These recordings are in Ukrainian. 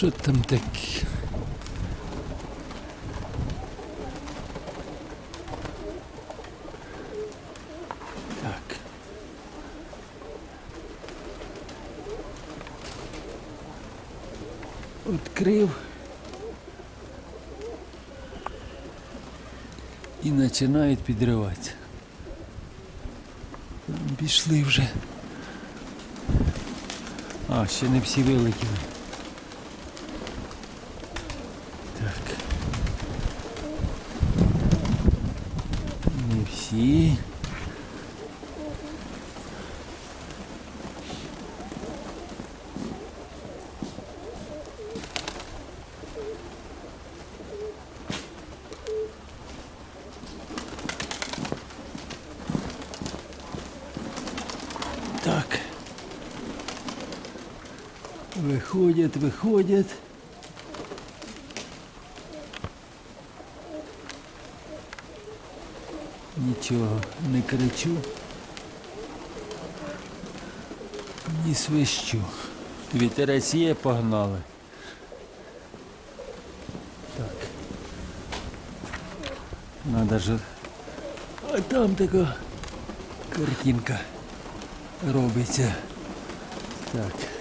Що там таке? Так. Відкрив. І починають підриватися. Пішли вже. А, ще не всі вилетіли. Так. Не всі. Так. Виходять, виходять. Нічого не кричу. Ні свищу. Вітерець є, погнали. Так. Надо же. А там така картинка робиться. Так.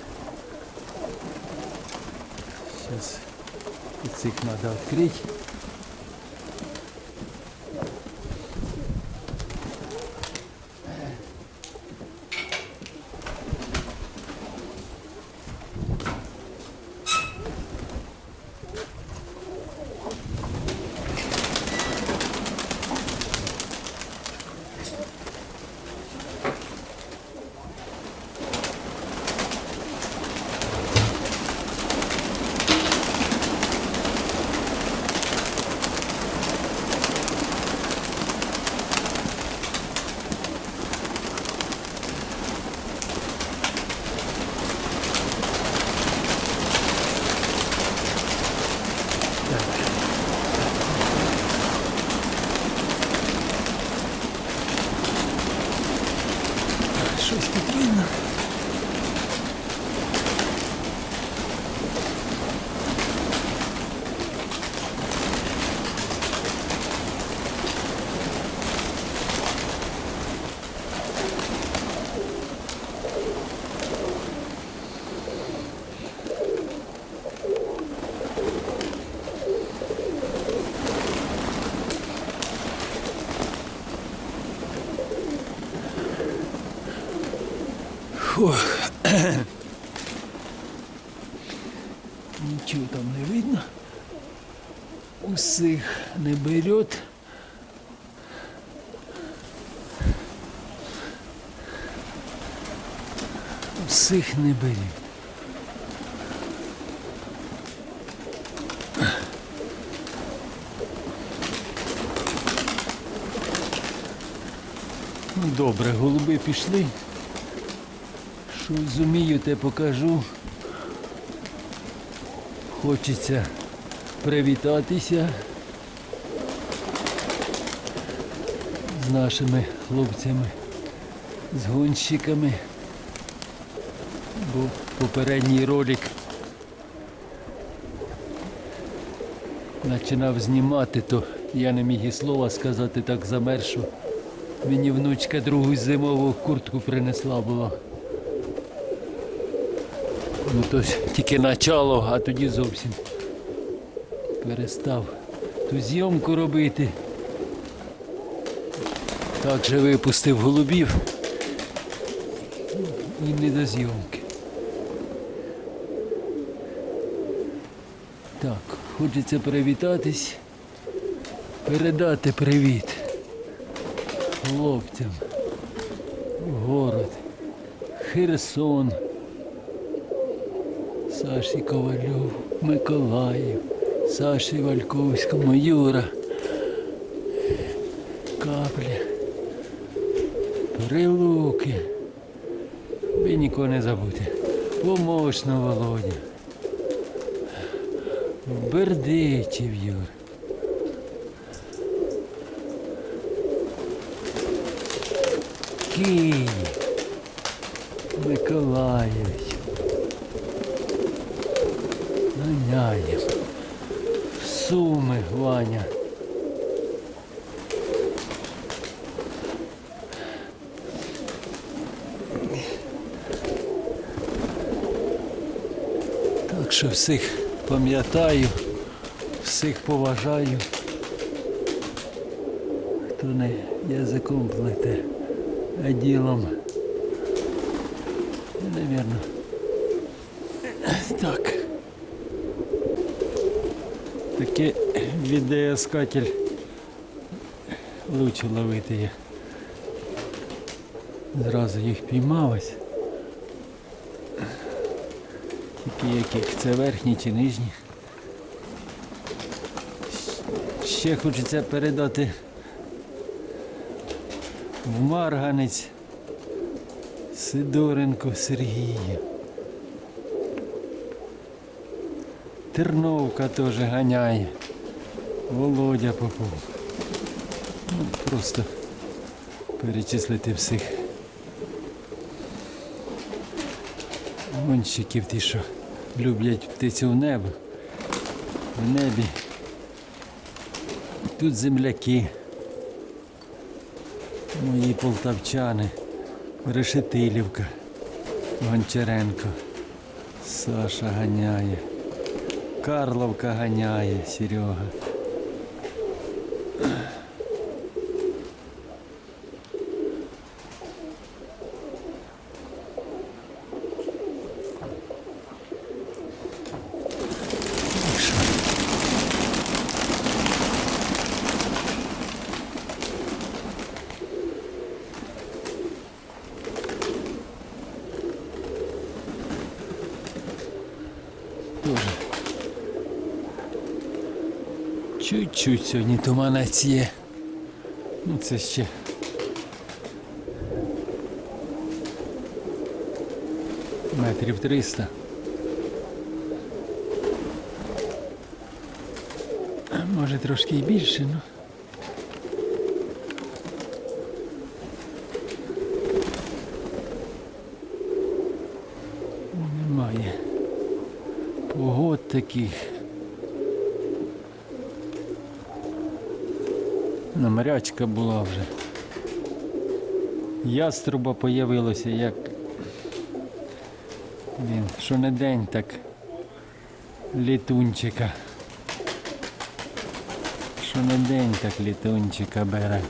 sich man das kriegt. 6 травня. Фух. Нічого там не видно. Усіх не берет. Усіх не берет. Ну, Добре, голуби пішли. Що зумію, те покажу. Хочеться привітатися з нашими хлопцями, з гонщиками. Бо попередній ролик починав знімати, то я не міг і слова сказати так замер, що мені внучка другу зимову куртку принесла була. Ну то тільки начало, а тоді зовсім перестав ту зйомку робити. Так же випустив голубів і не до зйомки. Так, хочеться привітатись, передати привіт хлопцям город Херсон. Саші Ковальов, Миколаїв, Саші Вальковському, Юра, Капля, Прилуки. Ви нікого не забудьте. Помощно Володя. Бердичів Юр. Київ. Миколаївич. Ганяє. Суми, Ваня. Так що всіх пам'ятаю, всіх поважаю. Хто не язиком плете, а ділом. Навірно. Так. Таке відеоскатель лучше ловити є. Зразу їх піймалось. Тільки яких? Це верхні чи нижні? Ще хочеться передати в Марганець Сидоренко Сергію. Терновка теж ганяє. Володя Попов. Ну, просто перечислити всіх. Гонщиків ті, що люблять птицю в небо. В небі. Тут земляки. Мої полтавчани. Решетилівка. Гончаренко. Саша ганяє. Карловка ганяє, Серега. Так що, Тоже. Чуть-чуть сьогодні туманець є. Ну це ще. Метрів 300. А Може трошки і більше, ну. Немає. Погод таких. Намрячка була вже. Яструба появилося як. Він, що не день, так літунчика. Що не день, так літунчика бере.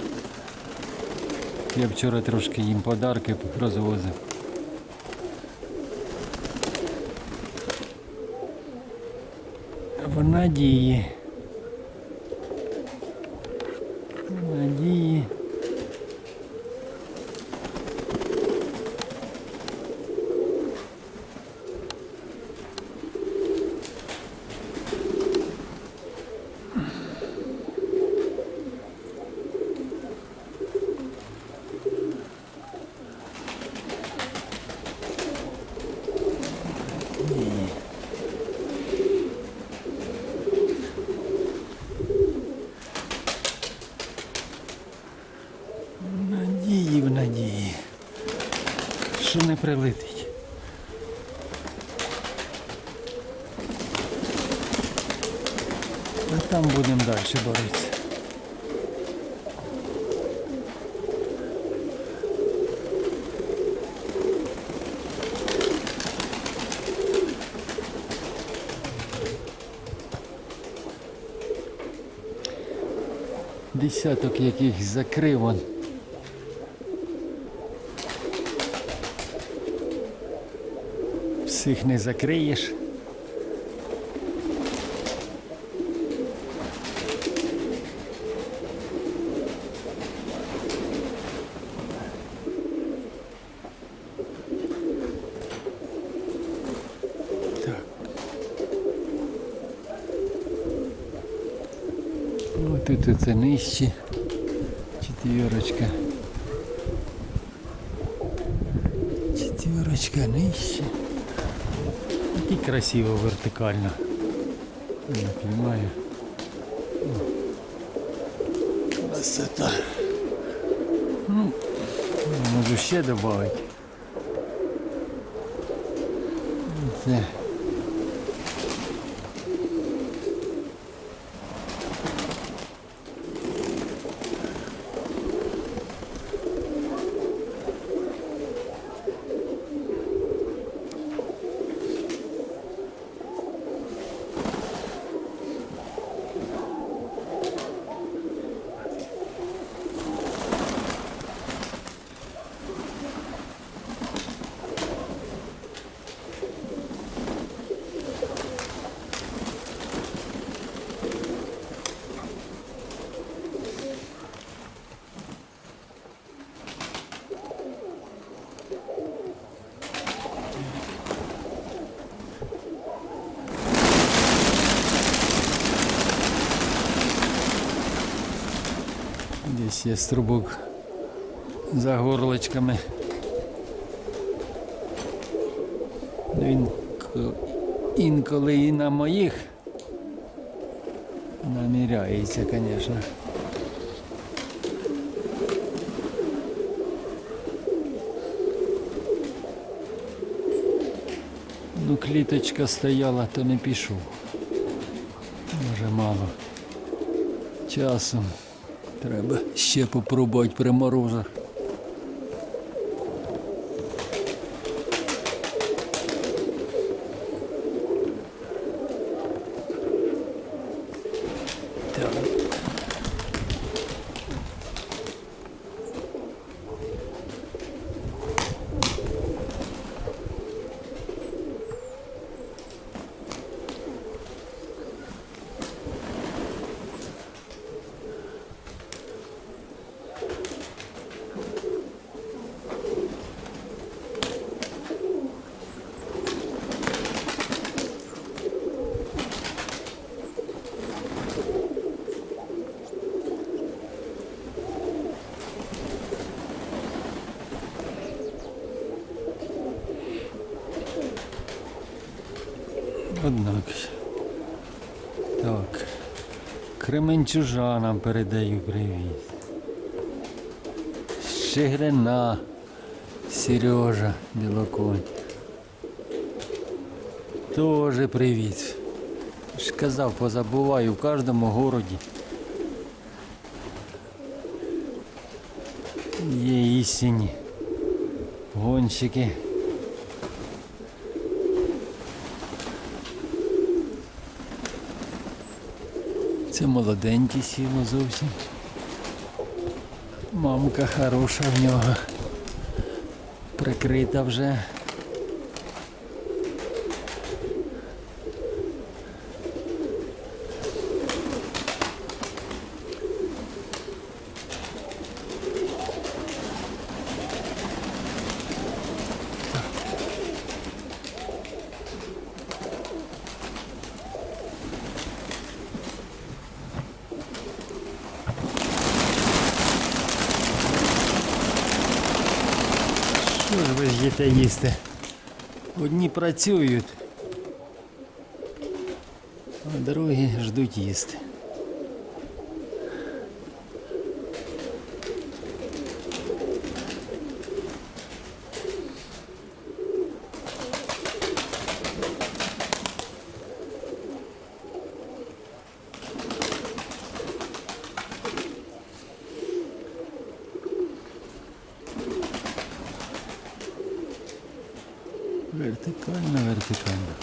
Я вчора трошки їм подарки розвозив. В надії. В надії. В надії, в надії. Що не прилетить. А там будемо далі боротися. Десяток яких закрив. Всіх не закриєш. Тут оце нижче. Четверочка. Четверочка нижче. І красиво вертикально. Я понимаю. Красота. Ну, можу ще додати. Це Ось є струбок за горлочками. Він інколи і на моїх наміряється, звісно. Ну, кліточка стояла, то не пішов. Може мало. Часом треба ще попробувати при морозах. Так. Однак. Так. Кременчужанам передаю привіт. Щегрина. Сережа Білоконь. Тоже привіт. Ж казав, позабуваю в кожному городі. Є істинні гонщики. Це молоденький сіло зовсім. Мамка хороша в нього. Прикрита вже. Що ж їсти? Одні працюють, а другі ждуть їсти. Вертикально, вертикально.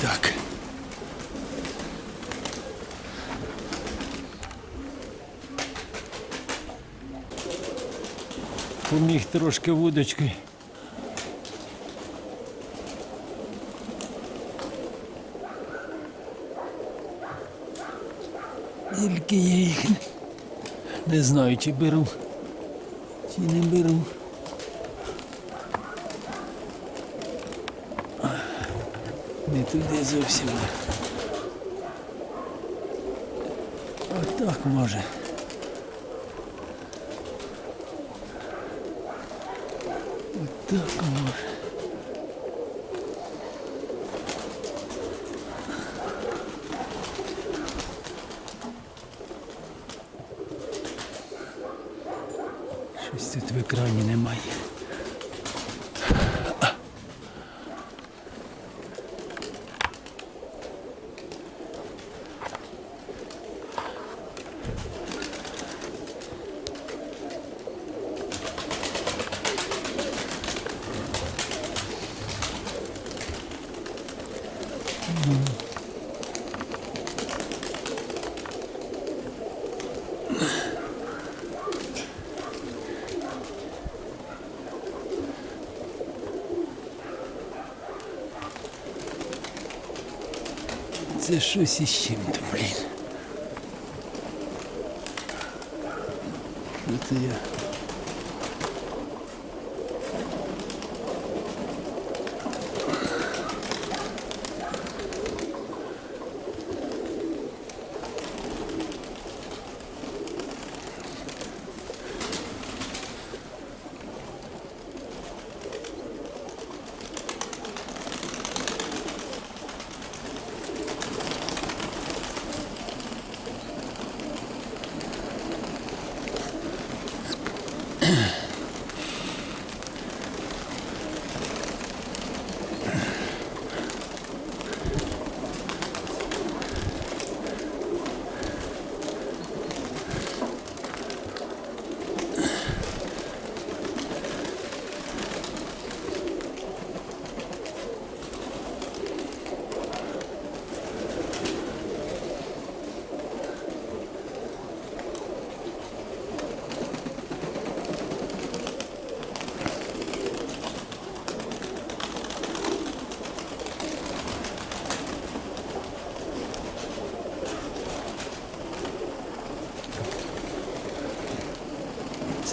Так. Поміг трошки вудочкою. Тільки я їх не, не знаю, чи беру, чи не беру. Не туди зовсім. Отак може. Отак може. Щось тут в екрані немає. Це щось із чим-то, блін. Це я?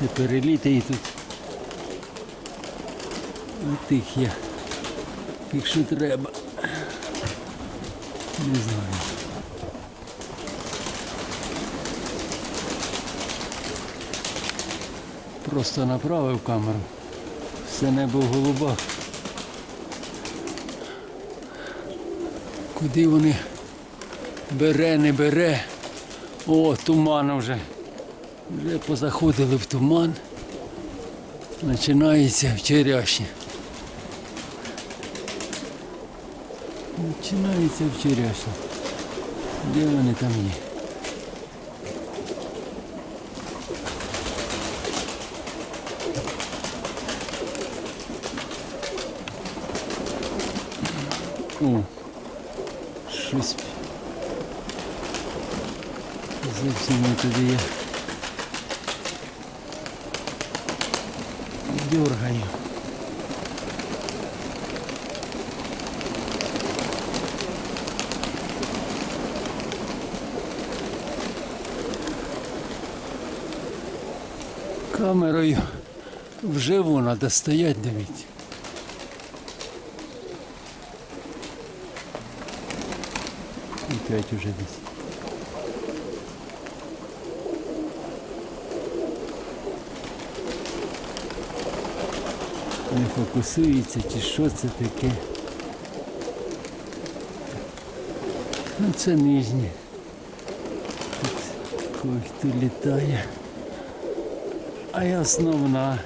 Це переліти і тут. Отих я. Якщо треба. Не знаю. Просто направив камеру. Все небо в голубах. Куди вони бере, не бере. О, туман вже. Вже позаходили в туман. Починається вчорашнє. Починається вчорашнє. Де вони там є? О, щось зовсім не туди я. дергаю. Камерою вживу треба стояти, дивіться. Опять уже десь. Не фокусується чи що це таке. Ну це нижнє. Тут когось літає. А й основна.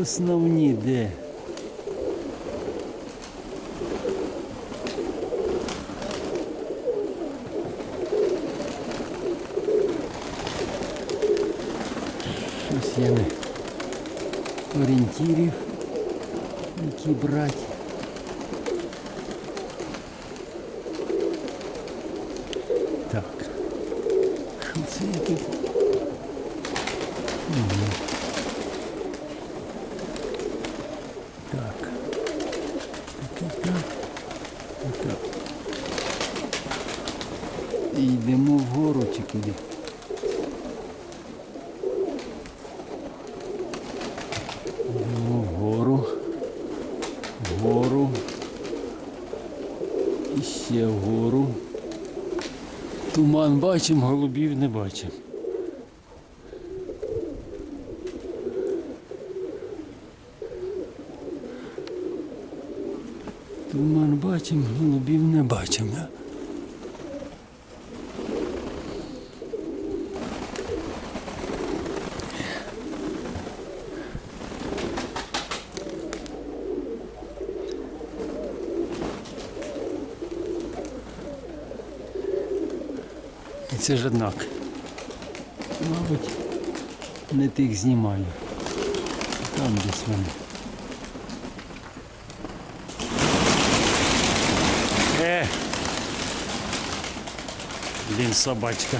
Основні де? Щось я не орієнтирів, які брати. Так. Що це я тут? Мгм. Так. Так, так, так. Так. І йдемо вгору чи куди? Йдемо вгору. Вгору. І ще вгору. Туман бачимо, голубів не бачимо. Туман бачимо, голубів не бачимо. Це ж однак. Мабуть, не тих знімаю. Там десь вони. Е! Блін, собачка.